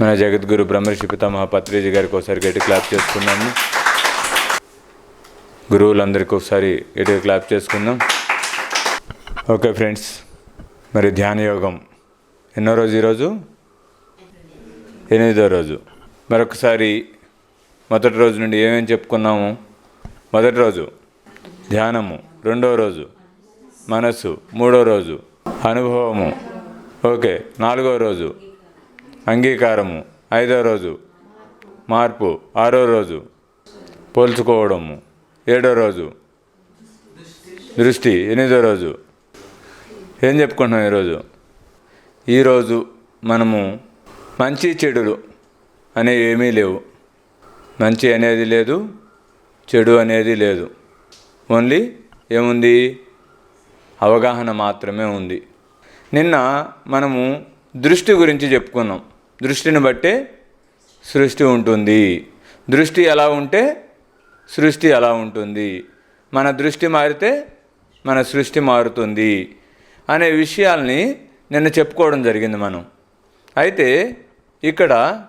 మన జగద్గురు బ్రహ్మర్షి పితామహ పత్రిజీ గారికి ఒకసారి గట్టి క్లాప్ చేసుకున్నాము గురువులందరికీ ఒకసారి గట్టిగా క్లాప్ చేసుకుందాం. ఓకే ఫ్రెండ్స్ మరి ధ్యాన యోగం ఎన్నో రోజు ఈరోజు ఎనిమిదో రోజు. మరొకసారి మొదటి రోజు నుండి ఏమేమి చెప్పుకున్నాము? మొదటి రోజు ధ్యానము రెండో రోజు మనస్సు మూడో రోజు అనుభవము. ఓకే నాలుగో రోజు అంగీకారము. ఐదో రోజు. మార్పు. ఆరో రోజు. పోల్చుకోవడము. ఏడో రోజు. దృష్టి. ఎనిమిదో రోజు. ఏం చెప్పుకుంటున్నాం ఈరోజు? ఈరోజు మనము మంచి చెడులు అనేవి ఏమీ లేవు. మంచి అనేది లేదు చెడు అనేది లేదు. ఓన్లీ ఏముంది? అవగాహన మాత్రమే ఉంది. నిన్న మనము దృష్టి గురించి చెప్పుకున్నాం. దృష్టిని బట్టే సృష్టి ఉంటుంది. దృష్టి ఎలా ఉంటే సృష్టి ఎలా ఉంటుంది. మన దృష్టి మారితే మన సృష్టి మారుతుంది అనే విషయాల్ని నిన్న చెప్పుకోవడం జరిగింది మనం. అయితే ఇక్కడ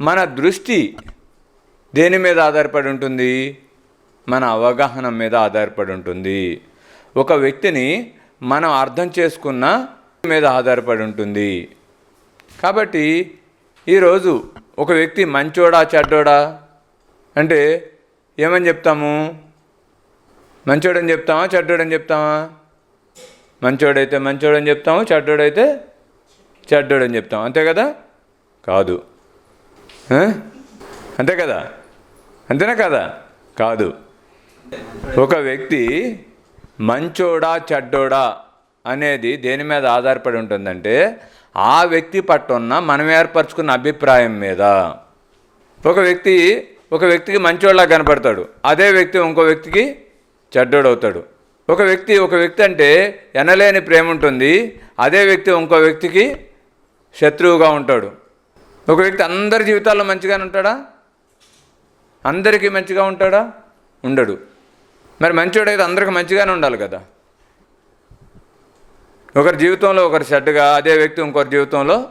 మన దృష్టి దేని మీద ఆధారపడి ఉంటుంది? మన అవగాహన మీద ఆధారపడి ఉంటుంది. ఒక వ్యక్తిని మనం అర్థం చేసుకున్న మీద ఆధారపడి ఉంటుంది. కాబట్టి ఈరోజు ఒక వ్యక్తి మంచోడా చెడ్డోడా? అంటే ఏమని చెప్తాము? మంచోడని చెప్తామా చెడ్డోడని చెప్తామా? మంచోడైతే మంచోడని చెప్తాము చెడ్డోడైతే చెడ్డోడని చెప్తాం అంతే కదా? కాదు. అంతే కదా? అంతేనా కదా? కాదు. ఒక వ్యక్తి మంచోడా చెడ్డోడా అనేది దేని మీద ఆధారపడి ఉంటుందంటే ఆ వ్యక్తి పట్ల ఉన్న మనం ఏర్పరచుకున్న అభిప్రాయం మీద. ఒక వ్యక్తి ఒక వ్యక్తికి మంచోళ్ళ కనపడతాడు. అదే వ్యక్తి ఇంకో వ్యక్తికి చెడ్డోడవుతాడు. ఒక వ్యక్తి ఒక వ్యక్తి అంటే ఎనలేని ప్రేమ ఉంటుంది. అదే వ్యక్తి ఇంకో వ్యక్తికి శత్రువుగా ఉంటాడు. ఒక వ్యక్తి అందరి జీవితాల్లో మంచిగానే ఉంటాడా? అందరికీ మంచిగా ఉంటాడా? ఉండడు. మరి మంచోడైతే అందరికి మంచిగానే ఉండాలి కదా? ఒకరి జీవితంలో ఒకరు చెడ్డగా అదే వ్యక్తి ఇంకొకరి జీవితంలో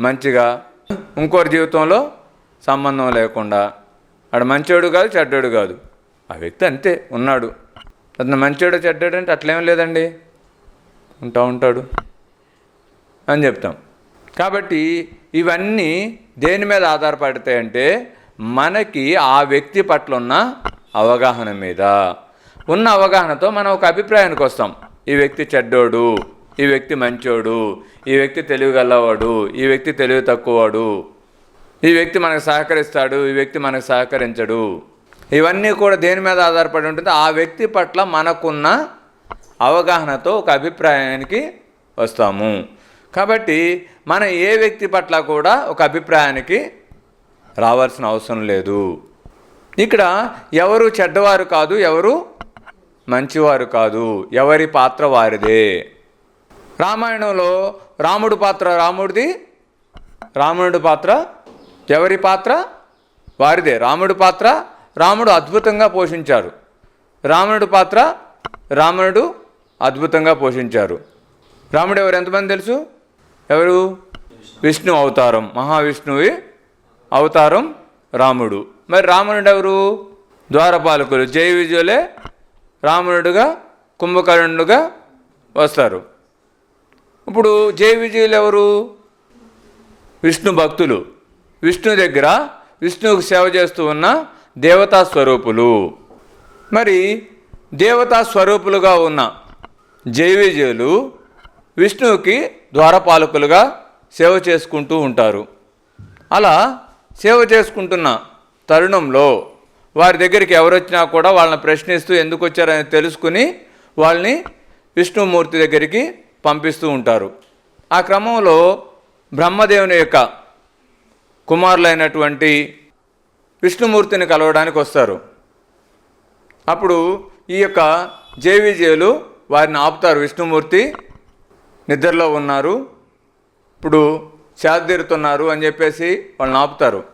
మంచిగా ఇంకొకరి జీవితంలో సంబంధం లేకుండా. ఆడ మంచోడు కాదు చెడ్డోడు కాదు. ఆ వ్యక్తి అంతే ఉన్నాడు. అతను మంచోడు చెడ్డాడు అంటే అట్లేం లేదండి. ఉంటా ఉంటాడు అని చెప్తాం. కాబట్టి ఇవన్నీ దేని మీద ఆధారపడతాయంటే మనకి ఆ వ్యక్తి పట్ల ఉన్న అవగాహన మీద. ఉన్న అవగాహనతో మనం ఒక అభిప్రాయానికి వస్తాం. ఈ వ్యక్తి చెడ్డోడు ఈ వ్యక్తి మంచోడు ఈ వ్యక్తి తెలివి గల్లవాడు ఈ వ్యక్తి తెలివి తక్కువవాడు. ఈ వ్యక్తి మనకు సహకరిస్తాడు ఈ వ్యక్తి మనకు సహకరించడు. ఇవన్నీ కూడా దేని మీద ఆధారపడి ఉంటుంది? ఆ వ్యక్తి పట్ల మనకున్న అవగాహనతో ఒక అభిప్రాయానికి వస్తాము. కాబట్టి మనం ఏ వ్యక్తి పట్ల కూడా ఒక అభిప్రాయానికి రావాల్సిన అవసరం లేదు. ఇక్కడ ఎవరు చెడ్డవారు కాదు ఎవరు మంచివారు కాదు ఎవరి పాత్ర వారిదే. రామాయణంలో రాముడు పాత్ర రాముడిది రావణుడి పాత్ర ఎవరి పాత్ర వారిదే. రాముడి పాత్ర రాముడు అద్భుతంగా పోషించారు. రావణుడి పాత్ర రావణుడు అద్భుతంగా పోషించారు. రాముడు ఎవరు ఎంతమంది తెలుసు? ఎవరు? విష్ణు అవతారం మహావిష్ణువి అవతారం రాముడు. మరి రావణుడు ఎవరు? ద్వారపాలకులు జై విజయులే రావణుడుగా కుంభకర్ణుడుగా వస్తారు. ఇప్పుడు జయ విజయులు ఎవరు? విష్ణు భక్తులు. విష్ణు దగ్గర విష్ణువుకు సేవ చేస్తూ ఉన్న దేవతా స్వరూపులు. మరి దేవతా స్వరూపులుగా ఉన్న జైవిజయులు విష్ణువుకి ద్వారపాలకులుగా సేవ చేసుకుంటూ ఉంటారు. అలా సేవ చేసుకుంటున్న తరుణంలో వారి దగ్గరికి ఎవరు వచ్చినా కూడా వాళ్ళని ప్రశ్నిస్తూ ఎందుకు వచ్చారని తెలుసుకుని వాళ్ళని విష్ణుమూర్తి దగ్గరికి పంపిస్తూ ఉంటారు. ఆ క్రమంలో బ్రహ్మదేవుని యొక్క కుమారులైనటువంటి విష్ణుమూర్తిని కలవడానికి వస్తారు. అప్పుడు ఈ యొక్క జేవిజేలు వారిని ఆపుతారు. విష్ణుమూర్తి నిద్రలో ఉన్నారు. ఇప్పుడు చేద్దీరుతున్నారు అని చెప్పేసి వాళ్ళని ఆపుతారు.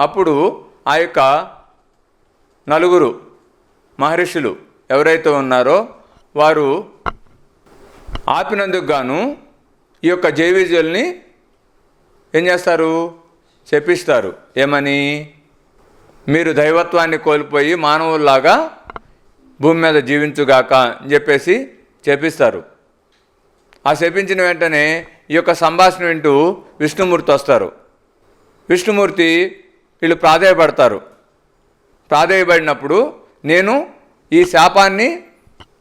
అప్పుడు ఆ యొక్క నలుగురు మహర్షులు ఎవరైతే ఉన్నారో వారు ఆపినందుకు గాను ఈ యొక్క జైవిజువల్ని ఏం చేస్తారు? చెప్పిస్తారు. ఏమని? మీరు దైవత్వాన్ని కోల్పోయి మానవుల్లాగా భూమి మీద జీవించుగాక అని చెప్పేసి చెప్పిస్తారు. ఆ శపించిన వెంటనే ఈ యొక్క సంభాషణ వింటూ విష్ణుమూర్తి వస్తారు. విష్ణుమూర్తి వీళ్ళు ప్రాధాయపడతారు. ప్రాధేయపడినప్పుడు నేను ఈ శాపాన్ని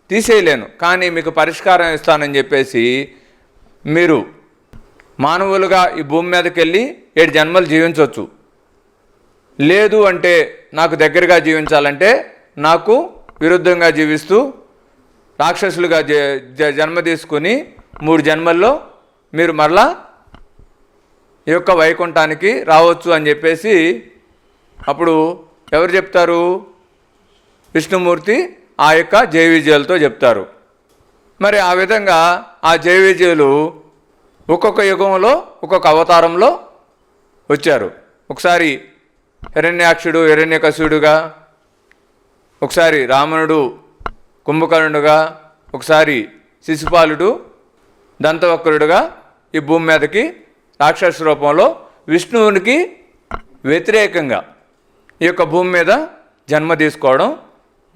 తీసేయలేను కానీ మీకు పరిష్కారం ఇస్తానని చెప్పేసి మీరు మానవులుగా ఈ భూమి మీదకి వెళ్ళి ఏడు జన్మలు జీవించవచ్చు లేదు అంటే నాకు దగ్గరగా జీవించాలంటే నాకు విరుద్ధంగా జీవిస్తూ రాక్షసులుగా జ- జ- జన్మ తీసుకుని మూడు జన్మల్లో మీరు మరలా ఈ యొక్క వైకుంఠానికి రావచ్చు అని చెప్పేసి అప్పుడు ఎవరు చెప్తారు? విష్ణుమూర్తి ఆ యొక్క జయవిజయాలతో చెప్తారు. మరి ఆ విధంగా ఆ జయవిజయులు ఒక్కొక్క యుగంలో ఒక్కొక్క అవతారంలో వచ్చారు. ఒకసారి హిరణ్యాక్షుడు హిరణ్యకశుడుగా ఒకసారి రావణుడు కుంభకర్ణుడుగా ఒకసారి శిశుపాలుడు దంతవక్రుడుగా ఈ భూమి మీదకి రాక్షస రూపంలో విష్ణువునికి వ్యతిరేకంగా ఈ యొక్క భూమి మీద జన్మ తీసుకోవడం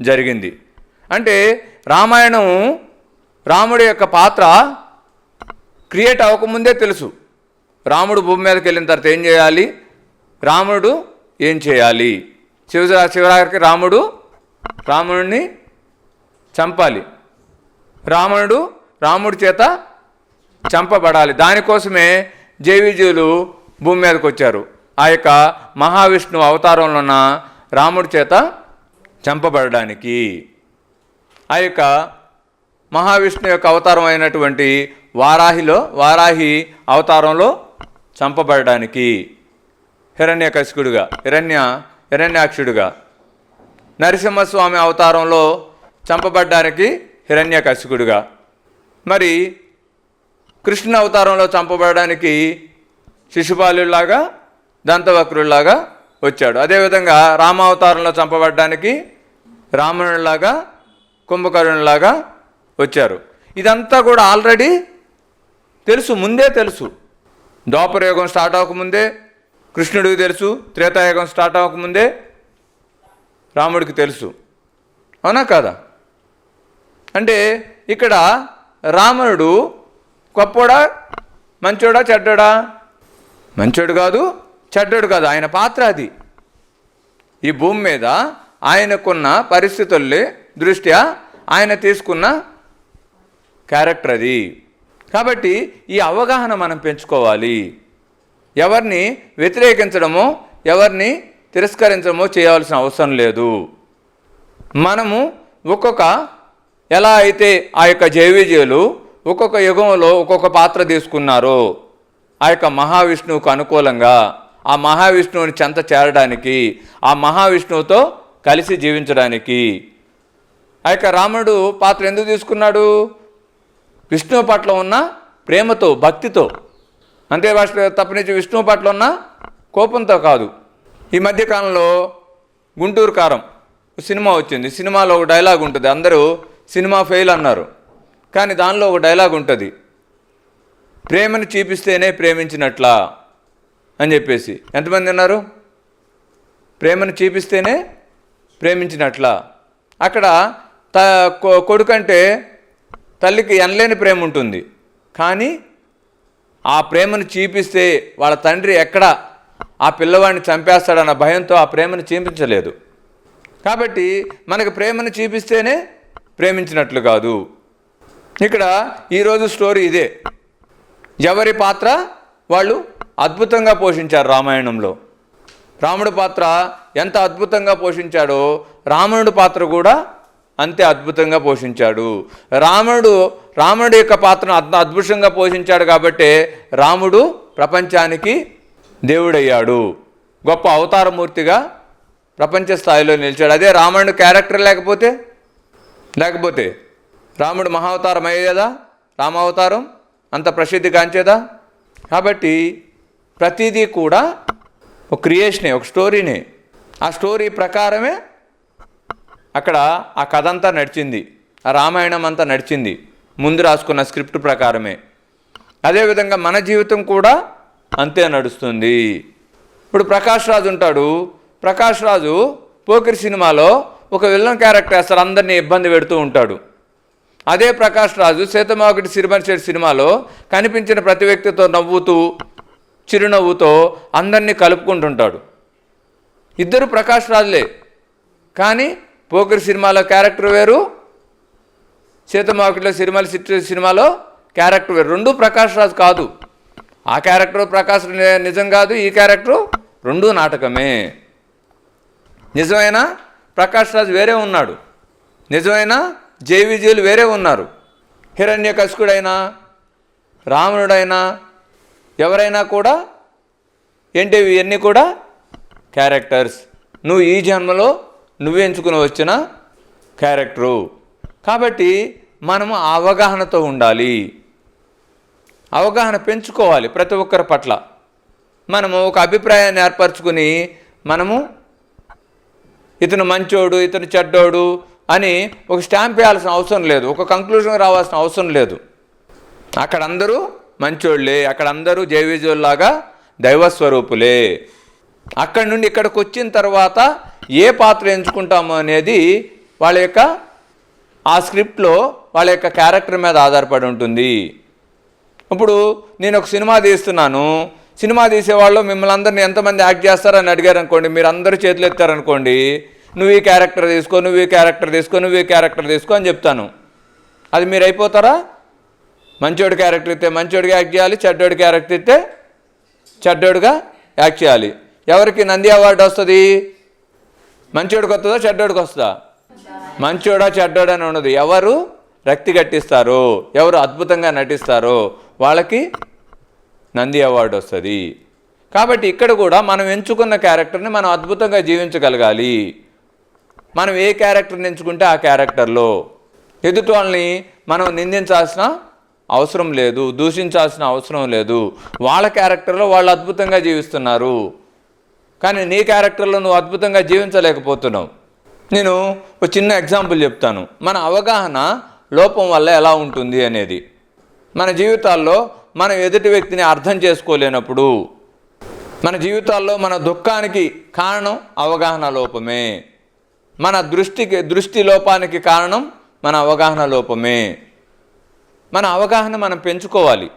జరిగింది. అంటే రామాయణం రాముడి యొక్క పాత్ర క్రియేట్ అవ్వకముందే తెలుసు. రాముడు భూమి మీదకి వెళ్ళిన తర్వాత ఏం చేయాలి? రాముడు ఏం చేయాలి? శివ శివరాత్రికి రాముడు రాముడిని చంపాలి. రావణుడు రాముడి చేత చంపబడాలి. దానికోసమే జేవిజీలు భూమి మీదకి వచ్చారు. ఆ యొక్క మహావిష్ణువు అవతారంలో ఉన్న రాముడి చేత చంపబడడానికి. ఆ యొక్క మహావిష్ణు యొక్క అవతారం అయినటువంటి వారాహిలో వారాహి అవతారంలో చంపబడడానికి. హిరణ్యకశికుడుగా హిరణ్య హిరణ్యాక్షుడుగా. నరసింహస్వామి అవతారంలో చంపబడ్డానికి హిరణ్యకశికుడుగా మరి కృష్ణ అవతారంలో చంపబడడానికి శిశుపాలులాగా దంతవక్రుల్లాగా వచ్చాడు. అదేవిధంగా రామావతారంలో చంపబడ్డానికి రావణుడిలాగా కుంభకర్ణులాగా వచ్చారు. ఇదంతా కూడా ఆల్రెడీ తెలుసు ముందే తెలుసు. ద్వాపరయుగం స్టార్ట్ అవ్వకముందే కృష్ణుడికి తెలుసు త్రేతాయుగం స్టార్ట్ అవ్వకముందే రాముడికి తెలుసు. అవునా కాదా? అంటే ఇక్కడ రావణుడు గొప్పోడా మంచోడా చెడ్డోడా? మంచోడు కాదు చెడ్డోడు కాదు ఆయన పాత్ర అది. ఈ భూమి మీద ఆయనకున్న పరిస్థితుల్ని దృష్ట్యా ఆయన తీసుకున్న క్యారెక్టర్ అది. కాబట్టి ఈ అవగాహన మనం పెంచుకోవాలి. ఎవరిని వ్యతిరేకించడమో ఎవరిని తిరస్కరించడమో చేయాల్సిన అవసరం లేదు. మనము ఒక్కొక్క ఎలా అయితే ఆ యొక్క జైవిజయులు ఒక్కొక్క యుగంలో ఒక్కొక్క పాత్ర తీసుకున్నారో ఆ యొక్క మహావిష్ణువుకు అనుకూలంగా ఆ మహావిష్ణువుని చెంత చేరడానికి ఆ మహావిష్ణువుతో కలిసి జీవించడానికి. ఆ యొక్క రాముడు పాత్ర ఎందుకు తీసుకున్నాడు? విష్ణువు పట్ల ఉన్న ప్రేమతో భక్తితో. అంతే భాష తప్పనించి విష్ణువు పట్ల ఉన్న కోపంతో కాదు. ఈ మధ్యకాలంలో గుంటూరు కారం సినిమా వచ్చింది. సినిమాలో ఒక డైలాగ్ ఉంటుంది. అందరూ సినిమా ఫెయిల్ అన్నారు. కానీ దానిలో ఒక డైలాగ్ ఉంటుంది. ప్రేమను చూపిస్తేనే ప్రేమించినట్లా. అని చెప్పేసి. ఎంతమంది ఉన్నారు? ప్రేమను చూపిస్తేనే ప్రేమించినట్లా. అక్కడ త కొ- కొడుకంటే తల్లికి ఎనలేని ప్రేమ ఉంటుంది. కానీ ఆ ప్రేమను చూపిస్తే వాళ్ళ తండ్రి ఎక్కడ ఆ పిల్లవాడిని చంపేస్తాడన్న భయంతో ఆ ప్రేమను చూపించలేదు. కాబట్టి మనకు ప్రేమను చూపిస్తేనే ప్రేమించినట్లు కాదు. ఇక్కడ ఈరోజు స్టోరీ ఇదే. ఎవరి పాత్ర? వాళ్ళు అద్భుతంగా పోషించారు రామాయణంలో. రాముడి పాత్ర ఎంత అద్భుతంగా పోషించాడో రావణుడి పాత్ర కూడా అంతే అద్భుతంగా పోషించాడు. రాముడు రాముడి యొక్క పాత్రను అద్భు అద్భుతంగా పోషించాడు కాబట్టే రాముడు ప్రపంచానికి దేవుడయ్యాడు. గొప్ప అవతారమూర్తిగా ప్రపంచ స్థాయిలో నిలిచాడు. అదే రాముడు క్యారెక్టర్ లేకపోతే? లేకపోతే రాముడు మహావతారం అయ్యేదా? రామావతారం అంత ప్రసిద్ధి కాంచేదా కాబట్టి ప్రతిదీ కూడా ఒక క్రియేషనే ఒక స్టోరీనే ఆ స్టోరీ ప్రకారమే అక్కడ ఆ కథ అంతా నడిచింది. ఆ రామాయణం అంతా నడిచింది. ముందు రాసుకున్న స్క్రిప్ట్ ప్రకారమే. అదేవిధంగా మన జీవితం కూడా అంతే నడుస్తుంది. ఇప్పుడు ప్రకాష్ రాజు ఉంటాడు. ప్రకాష్ రాజు పోకిరి సినిమాలో ఒక విలన్ క్యారెక్టర్ వేస్తారు అందరినీ ఇబ్బంది పెడుతూ ఉంటాడు. అదే ప్రకాష్ రాజు సీతమాకుడి సిరిమర్చెడి సినిమాలో కనిపించిన ప్రతి వ్యక్తితో నవ్వుతూ చిరునవ్వుతో అందరినీ కలుపుకుంటుంటాడు. ఇద్దరు ప్రకాష్ రాజులే. కానీ పోకిరి సినిమాలో క్యారెక్టర్ వేరు సీతమాకుడిలో సిరిమల సిట్టి సినిమాలో క్యారెక్టర్ వేరు. రెండు ప్రకాష్ రాజు కాదు. ఆ క్యారెక్టర్ ప్రకాష్ నిజం కాదు ఈ క్యారెక్టర్ రెండు నాటకమే. నిజమైన ప్రకాష్ రాజు వేరే ఉన్నాడు. నిజమైన జేవిజీలు వేరే ఉన్నారు. హిరణ్య కసుకుడైనా రావణుడైనా ఎవరైనా కూడా ఏంటి ఇవన్నీ కూడా క్యారెక్టర్స్. నువ్వు ఈ జన్మలో నువ్వు ఎంచుకుని వచ్చిన క్యారెక్టరు. కాబట్టి మనము ఆ అవగాహనతో ఉండాలి. అవగాహన పెంచుకోవాలి ప్రతి ఒక్కరి పట్ల. మనము ఒక అభిప్రాయాన్ని ఏర్పరచుకుని మనము ఇతను మంచోడు ఇతను చెడ్డోడు అని ఒక స్టాంప్ వేయాల్సిన అవసరం లేదు. ఒక కంక్లూజన్ రావాల్సిన అవసరం లేదు. అక్కడ అందరూ మంచోళ్ళే అక్కడ అందరూ జైవిజుల్లాగా దైవస్వరూపులే. అక్కడి నుండి ఇక్కడికి వచ్చిన తర్వాత ఏ పాత్ర ఎంచుకుంటాము అనేది వాళ్ళ యొక్క ఆ స్క్రిప్ట్లో వాళ్ళ యొక్క క్యారెక్టర్ మీద ఆధారపడి ఉంటుంది. ఇప్పుడు నేను ఒక సినిమా తీస్తున్నాను. సినిమా తీసేవాళ్ళు మిమ్మల్ని అందరిని ఎంతమంది యాక్ట్ చేస్తారని అడిగారు అనుకోండి మీరు అందరూ చేతులు ఎత్తారనుకోండి నువ్వు ఈ క్యారెక్టర్ తీసుకో నువ్వు ఈ క్యారెక్టర్ తీసుకో నువ్వు ఈ క్యారెక్టర్ తీసుకో అని చెప్తాను. అది మీరు అయిపోతారా? మంచోడు క్యారెక్టర్ ఇస్తే మంచోడిగా యాక్ట్ చేయాలి చెడ్డోడి క్యారెక్టర్ ఇస్తే చెడ్డోడిగా యాక్ట్ చేయాలి. ఎవరికి నంది అవార్డు వస్తుంది? మంచోడికి వస్తుందా చెడ్డోడికి వస్తుందా? మంచోడా చెడ్డోడా అని ఉండదు. ఎవరు రక్తి కట్టిస్తారు ఎవరు అద్భుతంగా నటిస్తారో వాళ్ళకి నంది అవార్డు వస్తుంది. కాబట్టి ఇక్కడ కూడా మనం ఎంచుకున్న క్యారెక్టర్ని మనం అద్భుతంగా జీవించగలగాలి. మనం ఏ క్యారెక్టర్ని ఎంచుకుంటే ఆ క్యారెక్టర్లో ఎదుటి వాళ్ళని మనం నిందించాల్సిన అవసరం లేదు దూషించాల్సిన అవసరం లేదు. వాళ్ళ క్యారెక్టర్లో వాళ్ళు అద్భుతంగా జీవిస్తున్నారు. కానీ నీ క్యారెక్టర్లో నువ్వు అద్భుతంగా జీవించలేకపోతున్నావు. నేను ఒక చిన్న ఎగ్జాంపుల్ చెప్తాను. మన అవగాహన లోపం వల్ల ఎలా ఉంటుంది అనేది. మన జీవితాల్లో మనం ఎదుటి వ్యక్తిని అర్థం చేసుకోలేనప్పుడు మన జీవితాల్లో మన దుఃఖానికి కారణం అవగాహన లోపమే. మన దృష్టికి దృష్టి లోపానికి కారణం మన అవగాహన లోపమే. మన అవగాహన మనం పెంచుకోవాలి.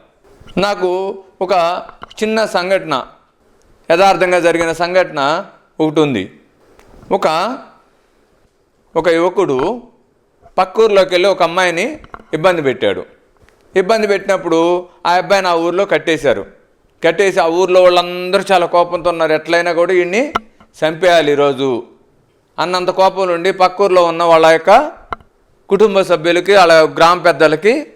నాకు ఒక చిన్న సంఘటన యథార్థంగా జరిగిన సంఘటన ఒకటి ఉంది. ఒక ఒక యువకుడు పక్కూరులోకి వెళ్ళి ఒక అమ్మాయిని ఇబ్బంది పెట్టాడు. ఇబ్బంది పెట్టినప్పుడు ఆ అబ్బాయిని ఆ ఊర్లో కట్టేశారు. కట్టేసి ఆ ఊర్లో వాళ్ళందరూ చాలా కోపంతో ఉన్నారు. ఎట్లయినా కూడా వీడిని చంపేయాలి ఈరోజు అన్నంత కోపం నుండి పక్కూరులో ఉన్న వాళ్ళ యొక్క కుటుంబ సభ్యులకి వాళ్ళ గ్రామ పెద్దలకి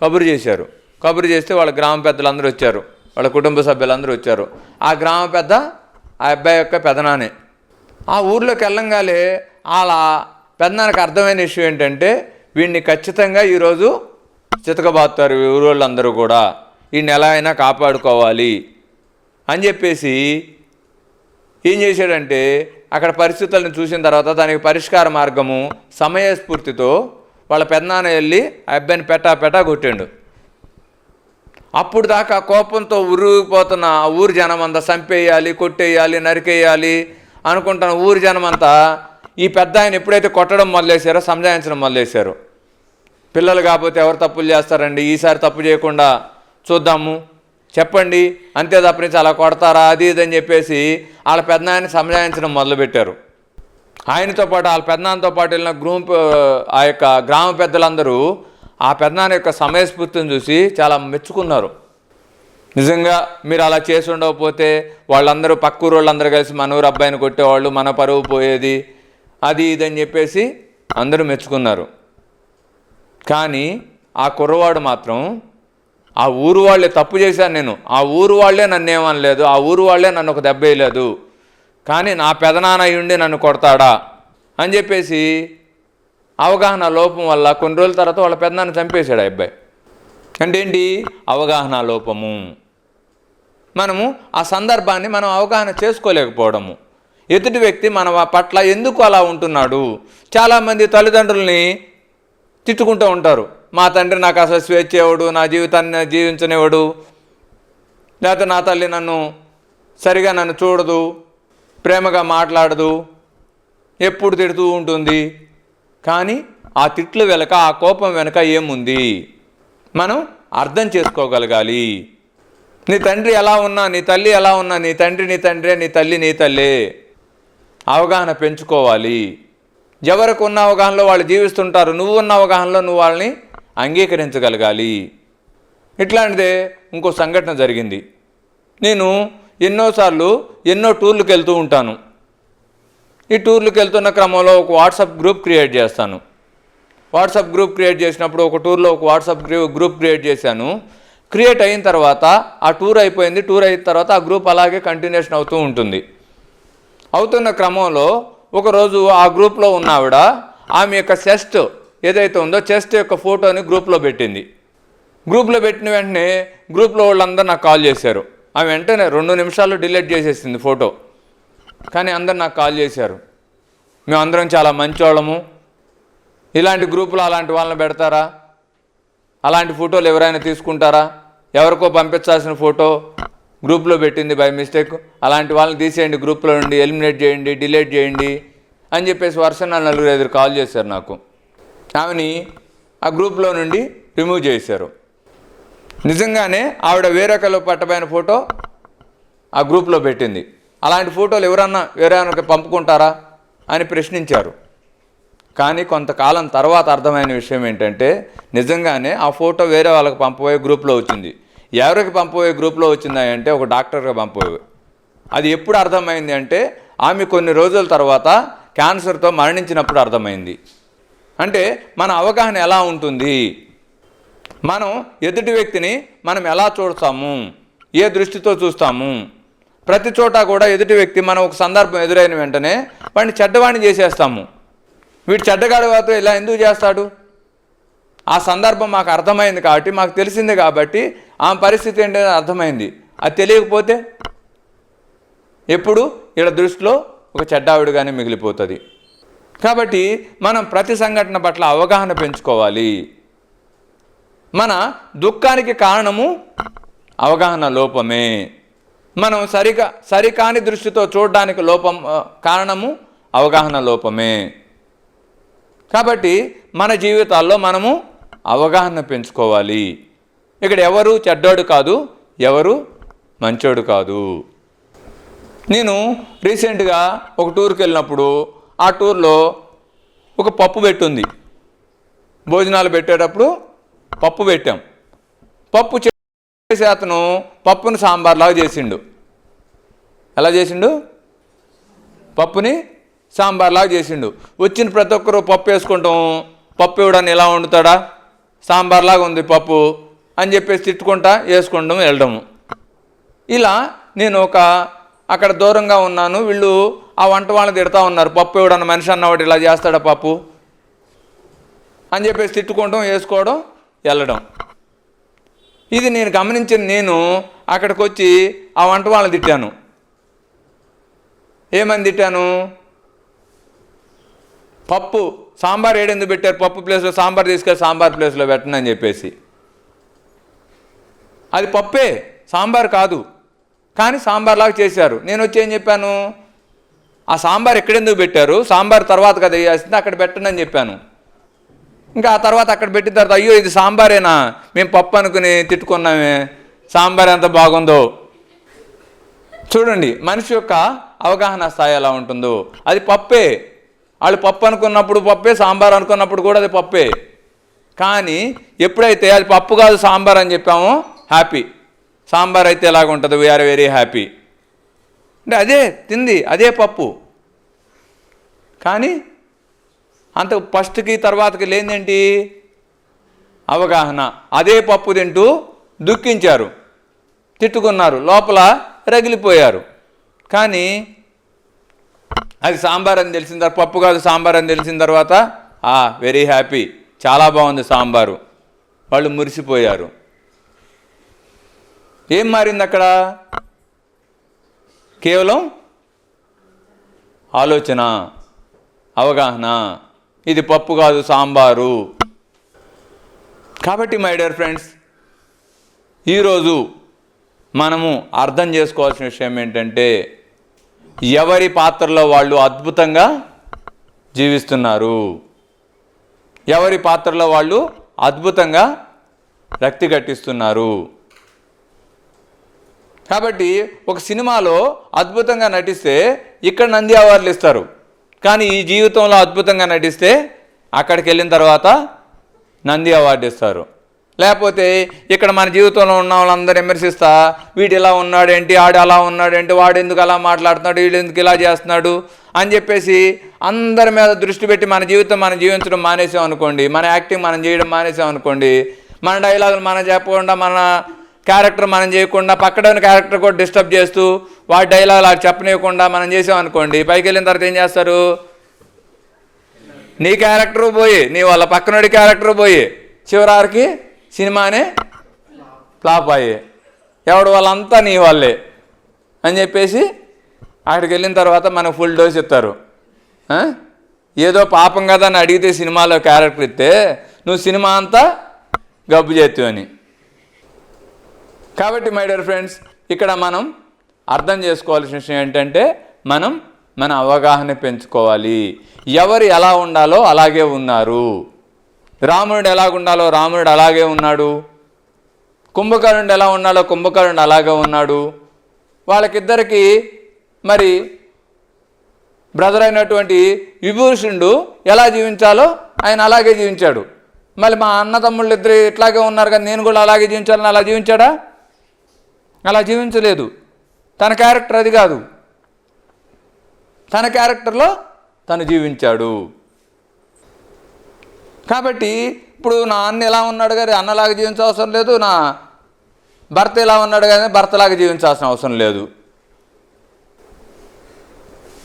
కబురు చేశారు. కబురు చేస్తే వాళ్ళ గ్రామ పెద్దలందరూ వచ్చారు. వాళ్ళ కుటుంబ సభ్యులందరూ వచ్చారు. ఆ గ్రామ పెద్ద ఆ అబ్బాయి యొక్క పెదనానే. ఆ ఊర్లోకి వెళ్ళంగానే అలా పెద్దనానికి అర్థమైన విషయం ఏంటంటే వీడిని ఖచ్చితంగా ఈరోజు చితకబాతారు ఊరు వాళ్ళందరూ కూడా. వీడిని ఎలా అయినా కాపాడుకోవాలి అని చెప్పేసి ఏం చేశాడంటే అక్కడ పరిస్థితులను చూసిన తర్వాత దానికి పరిష్కార మార్గము సమయస్ఫూర్తితో వాళ్ళ పెద్దనాన్న వెళ్ళి ఆ అబ్బాయిని పెట్టా పెట్టా కొట్టాడు. అప్పుడు దాకా కోపంతో ఉరిగిపోతున్న ఆ ఊరి జనం అంతా చంపేయాలి కొట్టేయాలి నరికేయాలి అనుకుంటున్న ఊరి జనం అంతా ఈ పెద్ద ఆయన ఎప్పుడైతే కొట్టడం మొదలేశారో సంజాయించడం మొదలేశారు పిల్లలు కాకపోతే ఎవరు తప్పులు చేస్తారండి? ఈసారి తప్పు చేయకుండా చూద్దాము. చెప్పండి. అంతే తప్పనించి అలా కొడతారా? అది ఇది అని చెప్పేసి వాళ్ళ పెద్దనాయన్ని సంజాయించడం మొదలుపెట్టారు. ఆయనతో పాటు వాళ్ళ పెద్దనాన్నతో పాటు వెళ్ళిన గ్రూప్ ఆ యొక్క గ్రామ పెద్దలందరూ ఆ పెద్దనాన్న యొక్క సమయస్ఫూర్తిని చూసి చాలా మెచ్చుకున్నారు. నిజంగా మీరు అలా చేసి ఉండకపోతే వాళ్ళందరూ పక్క ఊరోళ్ళందరూ వాళ్ళందరూ కలిసి మన ఊరు అబ్బాయిని కొట్టేవాళ్ళు మన పరువు పోయేది అది ఇది అని చెప్పేసి అందరూ మెచ్చుకున్నారు. కానీ ఆ కుర్రవాడు మాత్రం ఆ ఊరు వాళ్ళే తప్పు చేశాను నేను. ఆ ఊరు వాళ్ళే నన్ను ఏమనలేదు ఆ ఊరు వాళ్ళే నన్ను ఒక దెబ్బ వేయలేదు. కానీ నా పెదనాన్న ఉండి నన్ను కొడతాడా? అని చెప్పేసి అవగాహన లోపం వల్ల కొన్ని రోజుల తర్వాత వాళ్ళ పెదనాన్న చంపేశాడు ఆ అబ్బాయి. అంటే ఏంటి అవగాహన లోపము. మనము ఆ సందర్భాన్ని మనం అవగాహన చేసుకోలేకపోవడము. ఎదుటి వ్యక్తి మన పట్ల ఎందుకు అలా ఉంటున్నాడు? చాలామంది తల్లిదండ్రుల్ని తిట్టుకుంటూ ఉంటారు. మా తండ్రి నాకు అసలు స్వేచ్ఛ ఇవ్వడు నా జీవితాన్ని జీవించనివ్వడు. లేకపోతే నా తల్లి నన్ను సరిగా నన్ను చూడదు. ప్రేమగా మాట్లాడదు ఎప్పుడు తిడుతూ ఉంటుంది. కానీ ఆ తిట్లు వెనక ఆ కోపం వెనక ఏముంది? మనం అర్థం చేసుకోగలగాలి. నీ తండ్రి ఎలా ఉన్నా నీ తల్లి ఎలా ఉన్నా నీ తండ్రి నీ తండ్రే నీ తల్లి నీ తల్లే. అవగాహన పెంచుకోవాలి. ఎవరికి ఉన్న అవగాహనలో వాళ్ళు జీవిస్తుంటారు నువ్వు ఉన్న అవగాహనలో నువ్వు వాళ్ళని అంగీకరించగలగాలి. ఇట్లాంటిదే ఇంకో సంఘటన జరిగింది. నేను ఎన్నోసార్లు ఎన్నో టూర్లకు వెళ్తూ ఉంటాను. ఈ టూర్లకు వెళ్తున్న క్రమంలో ఒక వాట్సాప్ గ్రూప్ క్రియేట్ చేస్తాను. వాట్సాప్ గ్రూప్ క్రియేట్ చేసినప్పుడు ఒక టూర్లో ఒక వాట్సాప్ గ్రూప్ క్రియేట్ చేశాను. క్రియేట్ అయిన తర్వాత ఆ టూర్ అయిపోయింది. టూర్ అయిన తర్వాత ఆ గ్రూప్ అలాగే కంటిన్యూషన్ అవుతూ ఉంటుంది. అవుతున్న క్రమంలో ఒకరోజు ఆ గ్రూప్లో ఉన్న ఆవిడ ఆమె యొక్క చెస్ట్ ఏదైతే ఉందో చెస్ట్ యొక్క ఫోటోని గ్రూప్లో పెట్టింది. గ్రూప్లో పెట్టిన వెంటనే గ్రూప్లో వాళ్ళందరూ నాకు కాల్ చేశారు. ఆమె వెంటనే రెండు నిమిషాల్లో డిలీట్ చేసేసింది ఫోటో. కానీ అందరు నాకు కాల్ చేశారు. మేమందరం చాలా మంచోళ్ళము. ఇలాంటి గ్రూపులు అలాంటి వాళ్ళని పెడతారా? అలాంటి ఫోటోలు ఎవరైనా తీసుకుంటారా? ఎవరికో పంపించాల్సిన ఫోటో గ్రూప్లో పెట్టింది బై మిస్టేక్. అలాంటి వాళ్ళని తీసేయండి గ్రూప్లో నుండి ఎలిమినేట్ చేయండి డిలీట్ చేయండి అని చెప్పేసి వరుస నలుగురు ఎదురు కాల్ చేశారు నాకు. ఆమెని ఆ గ్రూప్లో నుండి రిమూవ్ చేశారు. నిజంగానే ఆవిడ వేరొకరు పట్టబోయిన ఫోటో ఆ గ్రూప్లో పెట్టింది. అలాంటి ఫోటోలు ఎవరన్నా వేరే పంపుకుంటారా అని ప్రశ్నించారు. కానీ కొంతకాలం తర్వాత అర్థమైన విషయం ఏంటంటే నిజంగానే ఆ ఫోటో వేరే వాళ్ళకి పంపబోయే గ్రూప్లో వచ్చింది. ఎవరికి పంపబోయే గ్రూప్లో వచ్చిందా అంటే ఒక డాక్టర్గా పంపబోయే. అది ఎప్పుడు అర్థమైంది అంటే ఆమె కొన్ని రోజుల తర్వాత క్యాన్సర్తో మరణించినప్పుడు అర్థమైంది. అంటే మన అవగాహన ఎలా ఉంటుంది? మనం ఎదుటి వ్యక్తిని మనం ఎలా చూస్తాము? ఏ దృష్టితో చూస్తాము? ప్రతి చోట కూడా ఎదుటి వ్యక్తి మనం ఒక సందర్భం ఎదురైన వెంటనే వాడిని చెడ్డవాణి చేసేస్తాము. వీడు చెడ్డగాడు కాదు ఇలా ఎందుకు చేస్తాడు? ఆ సందర్భం మాకు అర్థమైంది కాబట్టి మాకు తెలిసింది కాబట్టి ఆమె పరిస్థితి ఏంటో అర్థమైంది. అది తెలియకపోతే ఎప్పుడు? ఇలా దృష్టిలో ఒక చెడ్డావిడిగానే మిగిలిపోతుంది. కాబట్టి మనం ప్రతి సంఘటన పట్ల అవగాహన పెంచుకోవాలి. మన దుఃఖానికి కారణము అవగాహన లోపమే. మనం సరిగా సరికాని దృష్టితో చూడడానికి లోపం కారణము అవగాహన లోపమే. కాబట్టి మన జీవితాల్లో మనము అవగాహన పెంచుకోవాలి. ఇక్కడ ఎవరు చెడ్డోడు కాదు ఎవరు మంచోడు కాదు. నేను రీసెంట్గా ఒక టూర్కి వెళ్ళినప్పుడు ఆ టూర్లో ఒక పప్పు పెట్టుంది భోజనాలు పెట్టేటప్పుడు పప్పు పెట్టాం. పప్పు చేసే అతను పప్పుని సాంబార్లాగా చేసిండు. ఎలా చేసిండు? పప్పుని సాంబార్లాగా చేసిండు. వచ్చిన ప్రతి ఒక్కరు పప్పు వేసుకుంటాం. పప్పు ఇవ్వడాన్ని ఎలా వండుతాడా? సాంబార్లాగా ఉంది పప్పు అని చెప్పేసి తిట్టుకుంటా వేసుకుంటాం వెళ్ళడము. ఇలా నేను ఒక అక్కడ దూరంగా ఉన్నాను. వీళ్ళు ఆ వంట వాళ్ళని తిడతా ఉన్నారు. పప్పు ఇవ్వడం మనిషి అన్నవాడు ఇలా చేస్తాడా పప్పు? అని చెప్పేసి తిట్టుకోవడం వేసుకోవడం వెళ్ళడం. ఇది నేను గమనించిన నేను అక్కడికి వచ్చి ఆ వంట వాళ్ళని తిట్టాను. ఏమని తిట్టాను? పప్పు సాంబార్ ఏడెందుకు పెట్టారు? పప్పు ప్లేస్లో సాంబార్ తీసుకెళ్ళి సాంబార్ ప్లేస్లో పెట్టండి అని చెప్పేసి. అది పప్పే సాంబార్ కాదు. కానీ సాంబార్లాగా చేశారు. నేను వచ్చి ఏం చెప్పాను? ఆ సాంబార్ ఎక్కడెందుకు పెట్టారు? సాంబార్ తర్వాత కదా వేయాల్సింది అక్కడ పెట్టండి అని చెప్పాను. ఇంకా ఆ తర్వాత అక్కడ పెట్టిన తర్వాత అయ్యో ఇది సాంబారేనా? మేము పప్పు అనుకుని తిట్టుకున్నామే. సాంబార్ ఎంత బాగుందో. చూడండి మనిషి యొక్క అవగాహన స్థాయి ఎలా ఉంటుందో. అది పప్పే. వాళ్ళు పప్పు అనుకున్నప్పుడు పప్పే సాంబార్ అనుకున్నప్పుడు కూడా అది పప్పే. కానీ ఎప్పుడైతే అది పప్పు కాదు సాంబార్ అని చెప్పామో హ్యాపీ. సాంబార్ అయితే ఎలాగ ఉంటుంది వీఆర్ వెరీ హ్యాపీ అంటే అదే తింది అదే పప్పు. కానీ అంత ఫస్ట్కి తర్వాతకి లేనిదేంటి? అవగాహన. అదే పప్పు తింటూ దుఃఖించారు. తిట్టుకున్నారు. లోపల రగిలిపోయారు. కానీ అది సాంబార్ అని తెలిసిన తర్వాత పప్పు కాదు సాంబార్ అని తెలిసిన తర్వాత ఆ వెరీ హ్యాపీ చాలా బాగుంది సాంబారు. వాళ్ళు మురిసిపోయారు. ఏం మారింది అక్కడ? కేవలం ఆలోచన అవగాహన. ఇది పప్పు కాదు సాంబారు. కాబట్టి మై డియర్ ఫ్రెండ్స్ ఈరోజు మనము అర్థం చేసుకోవాల్సిన విషయం ఏంటంటే ఎవరి పాత్రలో వాళ్ళు అద్భుతంగా జీవిస్తున్నారు? ఎవరి పాత్రలో వాళ్ళు అద్భుతంగా రక్తి కట్టిస్తున్నారు కాబట్టి ఒక సినిమాలో అద్భుతంగా నటిస్తే ఇక్కడ నంది అవార్డులు ఇస్తారు. కానీ ఈ జీవితంలో అద్భుతంగా నటిస్తే అక్కడికి వెళ్ళిన తర్వాత నంది అవార్డు ఇస్తారు. లేకపోతే ఇక్కడ మన జీవితంలో ఉన్న వాళ్ళందరూ విమర్శిస్తా వీడు ఇలా ఉన్నాడేంటి? ఆడు అలా ఉన్నాడేంటి? వాడు ఎందుకు అలా మాట్లాడుతున్నాడు? వీడు ఎందుకు ఇలా చేస్తున్నాడు? అని చెప్పేసి అందరి మీద దృష్టి పెట్టి మన జీవితం మనం జీవించడం మానేసాం అనుకోండి మన యాక్టింగ్ మనం చేయడం మానేసాం అనుకోండి మన డైలాగులు మనం చెప్పకుండా మన క్యారెక్టర్ మనం చేయకుండా పక్కన క్యారెక్టర్ కూడా డిస్టర్బ్ చేస్తూ వాడి డైలాగ్ అలా చెప్పనివ్వకుండా మనం చేసామనుకోండి పైకి వెళ్ళిన తర్వాత ఏం చేస్తారు? నీ క్యారెక్టర్ పోయి నీ వాళ్ళ పక్కనోడి క్యారెక్టర్ పోయి చివరారికి సినిమానే ఫ్లాప్ అయ్యి ఎవడు వాళ్ళంతా నీ వాళ్ళే అని చెప్పేసి అక్కడికి వెళ్ళిన తర్వాత మనకు ఫుల్ డోస్ ఇస్తారు. ఏదో పాపం కదా అని అడిగితే సినిమాలో క్యారెక్టర్ ఇస్తే నువ్వు సినిమా అంతా గబ్బు చేస్తావు అని. కాబట్టి మై డియర్ ఫ్రెండ్స్ ఇక్కడ మనం అర్థం చేసుకోవాల్సిన విషయం ఏంటంటే మనం మన అవగాహన పెంచుకోవాలి. ఎవరు ఎలా ఉండాలో అలాగే ఉన్నారు. రాముడు ఎలా ఉండాలో రాముడు అలాగే ఉన్నాడు. కుంభకర్ణుడు ఎలా ఉండాలో కుంభకర్ణుడు అలాగే ఉన్నాడు. వాళ్ళకిద్దరికి మరి బ్రదర్ అయినటువంటి విభూషణుడు ఎలా జీవించాలో ఆయన అలాగే జీవించాడు. మళ్ళీ మా అన్న తమ్ముళ్ళు ఇద్దరు ఇట్లాగే ఉన్నారు కానీ నేను కూడా అలాగే జీవించాలని అలా జీవించాడా? అలా జీవించలేదు. తన క్యారెక్టర్ అది కాదు. తన క్యారెక్టర్లో తను జీవించాడు. కాబట్టి ఇప్పుడు నా అన్న ఎలా ఉన్నాడు కానీ అన్నలాగా జీవించవసరం అవసరం లేదు నా భర్త ఎలా ఉన్నాడు కానీ భర్తలాగా జీవించాల్సిన అవసరం లేదు.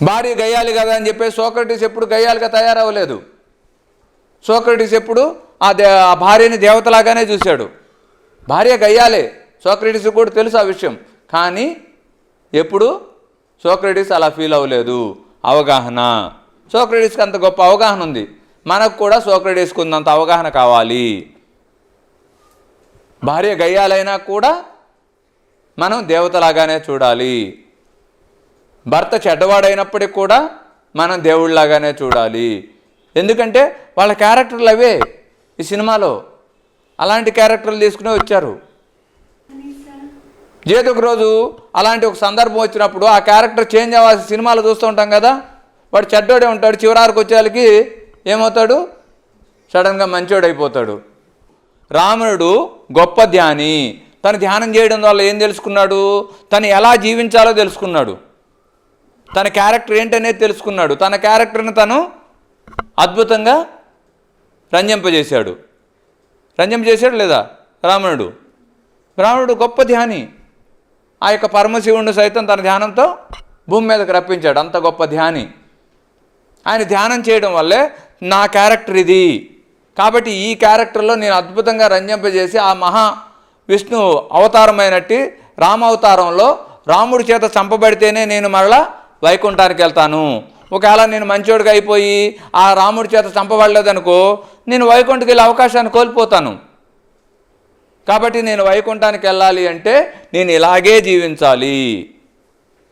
భార్య గయ్యాలి కదా అని చెప్పేసి సోక్రటీస్ ఎప్పుడు గయ్యాలిగా తయారవ్వలేదు. సోక్రటీస్ ఎప్పుడు ఆ దే ఆ భార్యని దేవతలాగానే చూశాడు. భార్య గయ్యాలే. సోక్రటీస్ కూడా తెలుసు ఆ విషయం. కానీ ఎప్పుడు? సోక్రటీస్ అలా ఫీల్ అవ్వలేదు. అవగాహన. సోక్రటీస్కి అంత గొప్ప అవగాహన ఉంది. మనకు కూడా సోక్రటీస్కి ఉన్నంత అవగాహన కావాలి. భార్య గయ్యాలైనా కూడా మనం దేవతలాగానే చూడాలి. భర్త చెడ్డవాడైనప్పటికి కూడా మనం దేవుళ్ళలాగానే చూడాలి. ఎందుకంటే వాళ్ళ క్యారెక్టర్లు అవే ఈ సినిమాలో. అలాంటి క్యారెక్టర్లు తీసుకునే వచ్చారు. ఒక రోజు అలాంటి ఒక సందర్భం వచ్చినప్పుడు ఆ క్యారెక్టర్ చేంజ్ అవ్వాల్సిన సినిమాలు చూస్తూ ఉంటాం కదా? వాడు చెడ్డోడే ఉంటాడు చివరారికి వచ్చేళ్ళకి ఏమవుతాడు? సడన్గా మంచోడైపోతాడు. అయిపోతాడు రావణుడు గొప్ప ధ్యాని. తను ధ్యానం చేయడం వల్ల ఏం తెలుసుకున్నాడు? తను ఎలా జీవించాలో తెలుసుకున్నాడు. తన క్యారెక్టర్ ఏంటనేది తెలుసుకున్నాడు. తన క్యారెక్టర్ని తను అద్భుతంగా రంజింపజేశాడు. రంజింపజేశాడు లేదా? రావణుడు. బ్రాహ్మణుడు గొప్ప ధ్యాని. ఆ యొక్క పరమశివుడిని సైతం తన ధ్యానంతో భూమి మీదకి రప్పించాడు. అంత గొప్ప ధ్యాని. ఆయన ధ్యానం చేయడం వల్లే నా క్యారెక్టర్ ఇది. కాబట్టి ఈ క్యారెక్టర్లో నేను అద్భుతంగా రంజింపజేసి ఆ మహా విష్ణు అవతారమైనట్టి రామావతారంలో రాముడి చేత చంపబడితేనే నేను మరలా వైకుంఠానికి వెళ్తాను. ఒకవేళ నేను మంచోడిగా అయిపోయి ఆ రాముడి చేత చంపబడలేదనుకో నేను వైకుంఠకి వెళ్ళే అవకాశాన్ని కోల్పోతాను. కాబట్టి నేను వైకుంఠానికి వెళ్ళాలి అంటే నేను ఇలాగే జీవించాలి.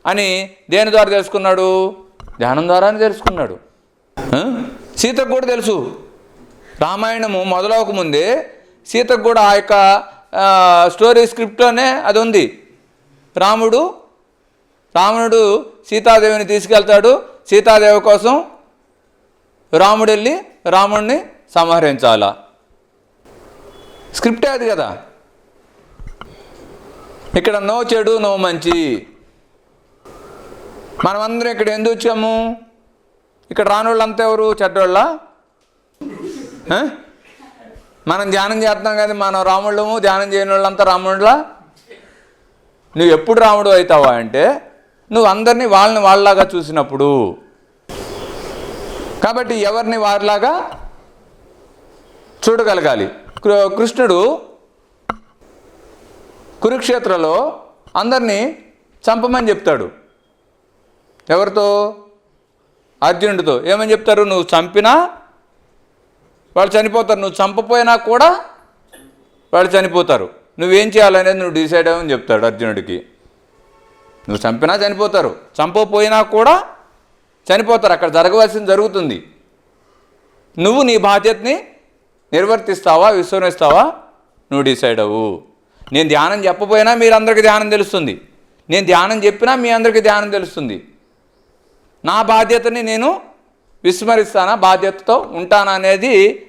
అని దేని ద్వారా తెలుసుకున్నాడు? ధ్యానం ద్వారానే తెలుసుకున్నాడు. సీతకు కూడా తెలుసు. రామాయణము మొదలవకముందే సీతకు కూడా ఆ యొక్క స్టోరీ స్క్రిప్ట్లోనే అది ఉంది. రాముడు రావణుడు సీతాదేవిని తీసుకెళ్తాడు. సీతాదేవి కోసం రాముడు వెళ్ళి రాముడిని సంహరించాలా? స్క్రిప్టే అది కదా. ఇక్కడ నో చెడు నో మంచి. మనమందరం ఇక్కడ ఎందుకు వచ్చాము? ఇక్కడ రానోళ్ళంతా ఎవరు? చెడ్డోళ్ళ? మనం ధ్యానం చేస్తున్నాం కానీ మనం రాముళ్ళము ధ్యానం చేయని వాళ్ళంతా రాముళ్ళ? నువ్వు ఎప్పుడు రాముడు అవుతావా అంటే నువ్వు అందరినీ వాళ్ళని వాళ్ళలాగా చూసినప్పుడు. కాబట్టి ఎవరిని వారిలాగా చూడగలగాలి? కృ- కృష్ణుడు కురుక్షేత్రలో అందరినీ చంపమని చెప్తాడు. ఎవరితో? అర్జునుడితో. ఏమని చెప్తారు? నువ్వు చంపినా వాళ్ళు చనిపోతారు. నువ్వు చంపపోయినా కూడా వాళ్ళు చనిపోతారు. నువ్వేం చేయాలనేది నువ్వు డిసైడ్ అవ్వని చెప్తాడు అర్జునుడికి. నువ్వు చంపినా చనిపోతారు. చంపకపోయినా కూడా చనిపోతారు. అక్కడ జరగవలసింది జరుగుతుంది. నువ్వు నీ బాధ్యతని నిర్వర్తిస్తావా? విశ్వసిస్తావా నువ్వు డిసైడ్ అవ్వు. నేను ధ్యానం చెప్పపోయినా మీరందరికీ ధ్యానం తెలుస్తుంది. నేను ధ్యానం చెప్పినా మీ అందరికీ ధ్యానం తెలుస్తుంది. నా బాధ్యతని నేను విస్మరిస్తానా? బాధ్యతతో ఉంటానా అనేది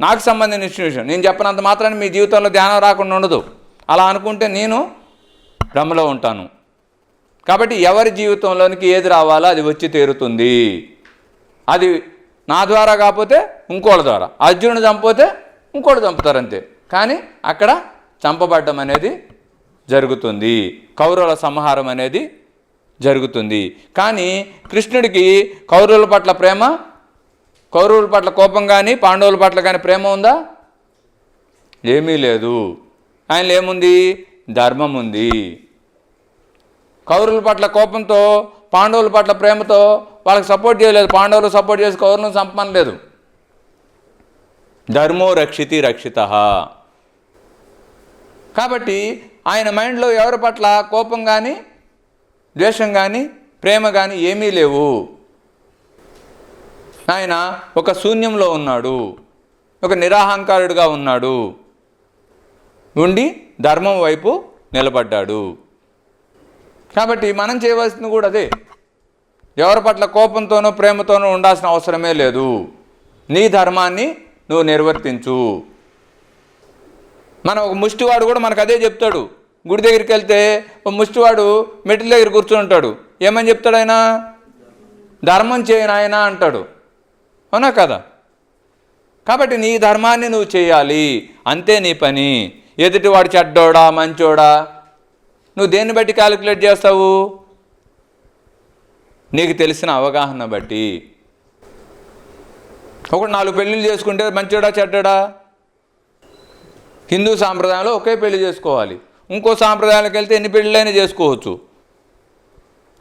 నాకు సంబంధించిన విషయం. నేను చెప్పినంత మాత్రాన్ని మీ జీవితంలో ధ్యానం రాకుండా ఉండదు. అలా అనుకుంటే నేను భ్రమలో ఉంటాను. కాబట్టి ఎవరి జీవితంలోనికి ఏది రావాలో అది వచ్చి తీరుతుంది. అది నా ద్వారా కాకపోతే ఇంకోళ్ళ ద్వారా. అర్జునుడు చంపితే ఇంకోటి చంపుతారు అంతే. కానీ అక్కడ చంపబడ్డం అనేది జరుగుతుంది. కౌరవుల సంహారం అనేది జరుగుతుంది. కానీ కృష్ణుడికి కౌరవుల పట్ల ప్రేమ కౌరవుల పట్ల కోపం కానీ పాండవుల పట్ల కానీ ప్రేమ ఉందా? ఏమీ లేదు. ఆయనలో ఏముంది? ధర్మం ఉంది. కౌరవుల పట్ల కోపంతో పాండవుల పట్ల ప్రేమతో వాళ్ళకి సపోర్ట్ చేయలేదు. పాండవులు సపోర్ట్ చేసి కౌరవులను చంపనలేదు ధర్మో రక్షితి రక్షిత. కాబట్టి ఆయన మైండ్లో ఎవరి పట్ల కోపం కానీ ద్వేషం కానీ ప్రేమ కానీ ఏమీ లేవు. ఆయన ఒక శూన్యంలో ఉన్నాడు. ఒక నిరాహంకారుడిగా ఉన్నాడు. ఉండి ధర్మం వైపు నిలబడ్డాడు. కాబట్టి మనం చేయవలసింది కూడా అదే. ఎవరి పట్ల కోపంతోనో ప్రేమతోనో ఉండాల్సిన అవసరమే లేదు. నీ ధర్మాన్ని నువ్వు నిర్వర్తించు. మన ఒక ముష్టివాడు కూడా మనకు అదే చెప్తాడు. గుడి దగ్గరికి వెళ్తే ఒక ముష్టివాడు మెట్ల దగ్గర కూర్చుని ఉంటాడు. ఏమని చెప్తాడు ఆయన? ధర్మం చేయను ఆయన అంటాడు. అవునా కదా? కాబట్టి నీ ధర్మాన్ని నువ్వు చేయాలి. అంతే నీ పని. ఎదుటివాడు చెడ్డోడా మంచోడా? నువ్వు దేన్ని బట్టి క్యాలిక్యులేట్ చేస్తావు? నీకు తెలిసిన అవగాహన బట్టి. ఒకటి నాలుగు పెళ్ళిళ్ళు చేసుకుంటే మంచోడా చెడ్డోడా? హిందూ సాంప్రదాయంలో ఒకే పెళ్ళి చేసుకోవాలి. ఇంకో సాంప్రదాయాలకు వెళ్తే ఎన్ని పెళ్ళైనా చేసుకోవచ్చు.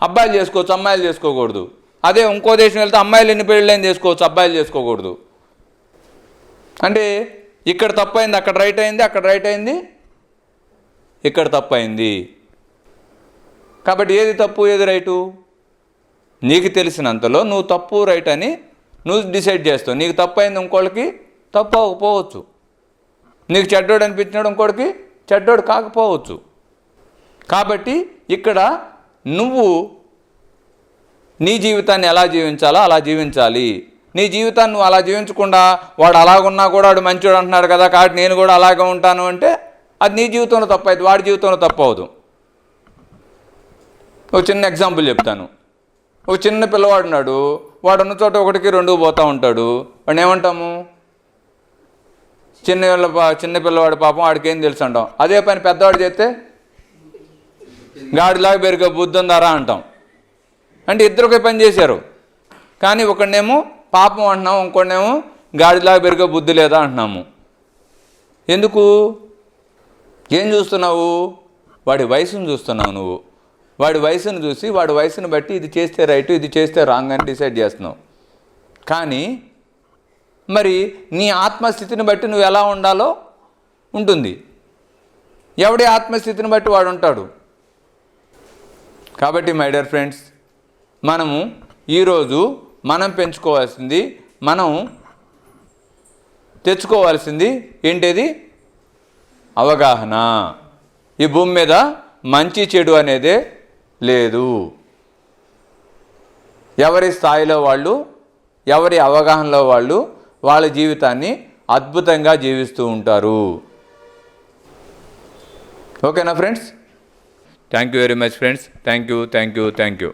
అబ్బాయిలు చేసుకోవచ్చు అమ్మాయిలు చేసుకోకూడదు. అదే ఇంకో దేశం వెళ్తే అమ్మాయిలు ఎన్ని పెళ్ళైనా చేసుకోవచ్చు అబ్బాయిలు చేసుకోకూడదు. అంటే ఇక్కడ తప్పు అయింది అక్కడ రైట్ అయింది అక్కడ రైట్ అయింది. ఇక్కడ తప్పు అయింది కాబట్టి ఏది తప్పు ఏది రైటు? నీకు తెలిసినంతలో నువ్వు తప్పు రైట్ అని నువ్వు డిసైడ్ చేస్తావు. నీకు తప్పు అయింది ఇంకోళ్ళకి తప్పు అవ్వకపోవచ్చు నీకు చెడ్డోడు అనిపించినాడు ఇంకోటికి చెడ్డోడు కాకపోవచ్చు. కాబట్టి ఇక్కడ నువ్వు నీ జీవితాన్ని ఎలా జీవించాలో అలా జీవించాలి. నీ జీవితాన్ని నువ్వు అలా జీవించకుండా వాడు అలాగున్నా కూడా వాడు మంచోడు అంటున్నాడు కదా కాబట్టి నేను కూడా అలాగే ఉంటాను అంటే అది నీ జీవితంలో తప్పు వాడి జీవితంలో తప్పు ఒక చిన్న ఎగ్జాంపుల్ చెప్తాను. ఒక చిన్న పిల్లవాడు ఉన్నాడు వాడు ఉన్న చోట ఒకటికి రెండు పోతూ ఉంటాడు. వాడిని ఏమంటాము? చిన్న పా- చిన్న పిల్లవాడు పాపం వాడికి ఏం తెలుసు అంటాం అదే పని పెద్దవాడు చేస్తే గాడిలాగా పెరిగే బుద్ధి ఉందారా అంటాం. అంటే ఇద్దరు ఒకే పని చేశారు. కానీ ఒకడినేమో పాపం అంటున్నాము ఇంకొకడేమో గాడిలాగా పెరిగే బుద్ధి లేదా అంటున్నాము. ఎందుకు? ఏం చూస్తున్నావు? వాడి వయసును చూస్తున్నావు నువ్వు. వాడి వయసును చూసి వాడి వయసును బట్టి ఇది చేస్తే రైట్ ఇది చేస్తే రాంగ్ అని డిసైడ్ చేస్తున్నావు. కానీ మరి నీ ఆత్మస్థితిని బట్టి నువ్వు ఎలా ఉండాలో ఉంటుంది. ఎవడి ఆత్మస్థితిని బట్టి వాడు ఉంటాడు. కాబట్టి మై డియర్ ఫ్రెండ్స్ మనము ఈరోజు మనం పెంచుకోవాల్సింది మనం తెచ్చుకోవాల్సింది ఏంటిది? అవగాహన. ఈ భూమి మీద మంచి చెడు అనేదే లేదు. ఎవరి స్థాయిలో వాళ్ళు ఎవరి అవగాహనలో వాళ్ళు వాళ్ళ జీవితాన్ని అద్భుతంగా జీవిస్తూ ఉంటారు. ఓకేనా friends? Thank you very much friends thank you thank you thank you